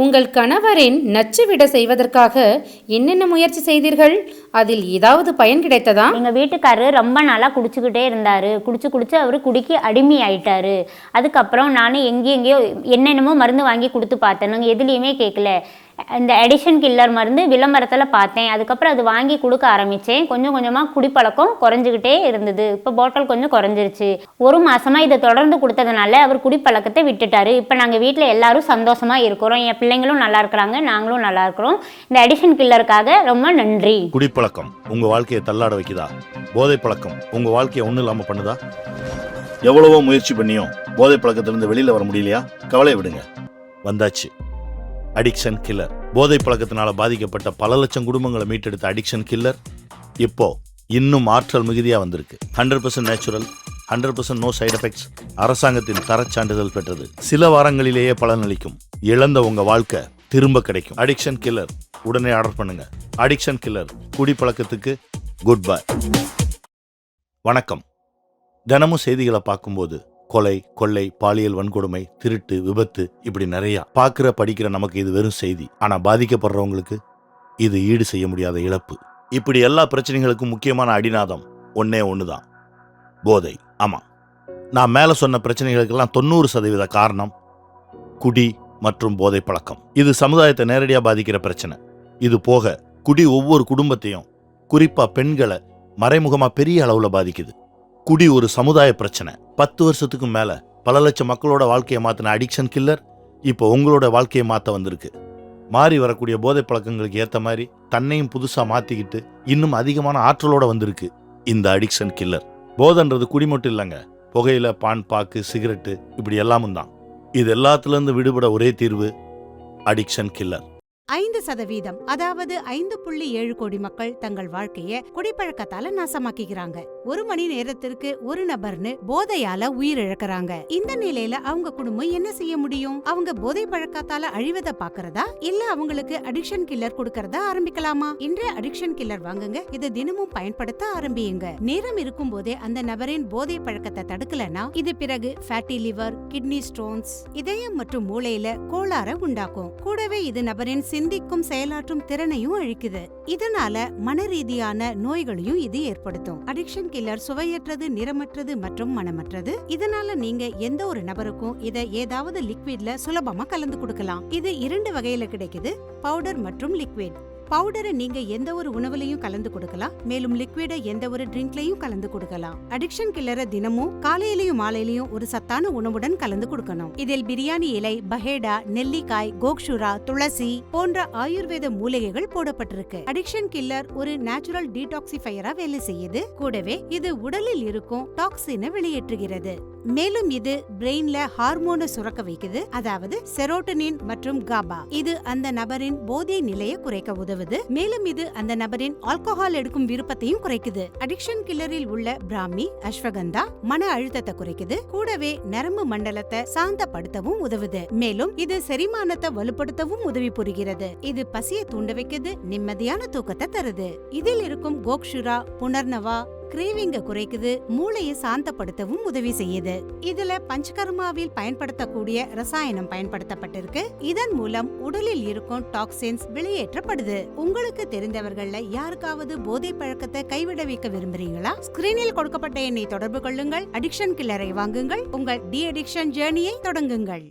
உங்கள் கணவரின் நச்சுவிட செய்வதற்காக என்னென்ன முயற்சி செய்தீர்கள்? அதில் ஏதாவது பயன் கிடைத்ததா? எங்க வீட்டுக்காரரு ரொம்ப நாளா குடிச்சுக்கிட்டே இருந்தாரு. குடிச்சு குடிச்சு அவர் குடிக்க அடிமை ஆயிட்டாரு. அதுக்கப்புறம் நான் எங்கேயும் எங்கேயோ என்னென்னமோ மருந்து வாங்கி கொடுத்து பார்த்தேன். நாங்கள் எதுலேயுமே கேட்கல இந்த எடிஷன் கில்லர் மருந்து விளம்பரத்தில் பார்த்தேன். அதுக்கப்புறம் அது வாங்கி கொடுக்க ஆரம்பித்தேன் கொஞ்சம் கொஞ்சமாக குடிப்பழக்கம் குறைஞ்சிக்கிட்டே இருந்தது. இப்போ பாட்டில் கொஞ்சம் குறைஞ்சிருச்சு. ஒரு மாதமாக இதை தொடர்ந்து கொடுத்ததுனால அவர் குடிப்பழக்கத்தை விட்டுட்டாரு. இப்போ நாங்கள் வீட்டில் எல்லாரும் சந்தோஷமாக இருக்கிறோம். என் பிள்ளைங்களும் நல்லா இருக்கிறாங்க. நாங்களும் நல்லா இருக்கிறோம். இந்த எடிஷன் கில்லருக்காக ரொம்ப நன்றி. குடிப்பழக்கம் உங்கள் வாழ்க்கையை தள்ளாட வைக்குதா? போதை பழக்கம் உங்கள் வாழ்க்கையை ஒன்றும் இல்லாமல் பண்ணுதா? எவ்வளவோ முயற்சி பண்ணியும் போதை பழக்கத்திலிருந்து வெளியில் வர முடியலையா? கவலை விடுங்க. வந்தாச்சு. அடிக்ஷன் கில்லர் போதை பழக்கத்தினால பாதிக்கப்பட்ட பல லட்சம் குடும்பங்களை மீட்டெடுத்த அடிக்ஷன் கில்லர் இப்போ இன்னும் ஆற்றல் மிகுதியாக வந்திருக்கு. Hundred percent natural hundred percent no side effects அரசாங்கத்தின் தரச்சான்றிதழ் பெற்றது. சில வாரங்களிலேயே பலனளிக்கும். இழந்த உங்க வாழ்க்கை திரும்ப கிடைக்கும். அடிக்ஷன் கில்லர் உடனே ஆர்டர் பண்ணுங்க. அடிக்ஷன் கில்லர் குடிப்பழக்கத்துக்கு குட் பை வணக்கம். தினமும் செய்திகளை பார்க்கும்போது கொலை கொள்ளை பாலியல் வன்கொடுமை திருட்டு விபத்து இப்படி நிறையா. பார்க்குற படிக்கிற நமக்கு இது வெறும் செய்தி. ஆனால் பாதிக்கப்படுறவங்களுக்கு இது ஈடு செய்ய முடியாத இழப்பு. இப்படி எல்லா பிரச்சனைகளுக்கும் முக்கியமான அடிநாதம் ஒன்னே தான் போதை. ஆமாம் நான் மேலே சொன்ன பிரச்சனைகளுக்கெல்லாம் தொண்ணூறு சதவீத காரணம் குடி மற்றும் போதை பழக்கம். இது சமுதாயத்தை நேரடியாக பாதிக்கிற பிரச்சனை. இது போக குடி ஒவ்வொரு குடும்பத்தையும் குறிப்பாக பெண்களை மறைமுகமாக பெரிய அளவில் பாதிக்குது. குடி ஒரு சமுதாய பிரச்சனை. பத்து வருஷத்துக்கு மேல பல லட்சம் மக்களோட வாழ்க்கையை மாத்தின அடிக்ஷன் கில்லர் இப்போ உங்களோட வாழ்க்கையை மாத்த வந்திருக்கு. மாறி வரக்கூடிய போதை பழக்கங்களுக்கு ஏத்த மாதிரி தன்னையும் புதுசா மாத்திக்கிட்டு இன்னும் அதிகமான ஆற்றலோட வந்திருக்கு இந்த அடிக்ஷன் கில்லர் போதைன்றது குடி மட்டும் இல்லைங்க. புகையில பான் பாக்கு சிகரெட்டு இப்படி எல்லாமும் தான். இது எல்லாத்துல இருந்து விடுபட ஒரே தீர்வு அடிக்ஷன் கில்லர் ஐந்து சதவீதம் அதாவது ஐந்து புள்ளி ஏழு கோடி மக்கள் தங்கள் வாழ்க்கையை குடிப்பழக்கத்தால நாசமாக்கிக்கிறாங்க. ஒரு மணி நேரத்திற்கு ஒரு நபர்னு போதையால உயிரிழக்கிறாங்க. இந்த நிலையில அவங்க குடும்பம் என்ன செய்ய முடியும்? அவங்க போதை பழக்கத்தால அழிவத பாக்குறதா? இல்ல அவங்களுக்கு அடிக்ஷன் கில்லர் கொடுக்கறதா ஆரம்பிக்கலாமா? இன்றைய அடிக்ஷன் கில்லர் வாங்குங்க. இதை தினமும் பயன்படுத்த ஆரம்பியுங்க. நேரம் இருக்கும் போதே அந்த நபரின் போதை பழக்கத்தை தடுக்கலனா இது பிறகு ஃபேட்டி லிவர் கிட்னி ஸ்டோன்ஸ் இதயம் மற்றும் மூளையில கோளாற உண்டாக்கும். கூடவே இது நபரின் சிந்திக்கும் செயலாற்றும் திறனையும் அழிக்குது. இதனால மனரீதியான நோய்களையும் இது ஏற்படுத்தும். அடிக்ஷன் கில்லர் சுவையற்றது நிறமற்றது மற்றும் மனமற்றது. இதனால நீங்க எந்த ஒரு நபருக்கும் இதை ஏதாவது லிக்விட்ல சுலபமா கலந்து கொடுக்கலாம். இது இரண்டு வகையில கிடைக்குது. பவுடர் மற்றும் லிக்விட் பவுடரை நீங்க எந்த ஒரு உணவுலையும் கலந்து கொடுக்கலாம். மேலும் லிக்விட எந்த ஒரு ட்ரிங்க்லயும் கலந்து கொடுக்கலாம். அடிக்ஷன் கில்லரை தினமும் காலையிலயும் மாலையிலயும் ஒரு சத்தான உணவுடன் கலந்து கொடுக்கணும். இதில் பிரியாணி இலை பஹேடா நெல்லிக்காய் கோக்ஷுரா துளசி போன்ற ஆயுர்வேத மூலிகைகள் போடப்பட்டிருக்கு. அடிக்ஷன் கில்லர் ஒரு நேச்சுரல் டீடாக்சிஃபையரா வேலை செய்யுது. கூடவே இது உடலில் இருக்கும் டாக்ஸினை வெளியேற்றுகிறது. மேலும் இது பிரெயின்ல ஹார்மோனை சுரக்க வைக்குது. அதாவது செரோட்டனின் மற்றும் காபா இது அந்த நபரின் போதை நிலையை குறைக்க உதவுது. மேலும் இது அந்த நபரின் ஆல்கஹால் எடுக்கும் விருப்பத்தையும் குறைக்குது. அடிக்ஷன் கில்லரில் உள்ள பிராமி அஸ்வகந்தா மன அழுத்தத்தை குறைக்குது. கூடவே நரம்பு மண்டலத்தை சாந்தப்படுத்தவும் உதவுது. மேலும் இது செரிமானத்தை வலுப்படுத்தவும் உதவி புரிகிறது. இது பசியை தூண்ட வைக்குது நிம்மதியான தூக்கத்தை தருது. இதில் இருக்கும் கோக்ஷுரா புனர்னவா கிரேவிங்க குறைக்குது மூளையை சாந்தப்படுத்தவும் உதவி செய்யுது. இதுல பஞ்சகர்மாவில் பயன்படுத்தக்கூடிய ரசாயனம் பயன்படுத்தப்பட்டிருக்கு. இதன் மூலம் உடலில் இருக்கும் டாக்ஸின்ஸ் வெளியேற்றப்படுது. உங்களுக்கு தெரிந்தவர்கள்ல யாருக்காவது போதை பழக்கத்தை கைவிட வைக்க விரும்புறீங்களா? ஸ்கிரீனில் கொடுக்கப்பட்ட எண்ணை தொடர்பு கொள்ளுங்கள் அடிக்ஷன் கில்லரை வாங்குங்கள் உங்கள் டி அடிக்ஷன் ஜேர்னியை தொடங்குங்கள்.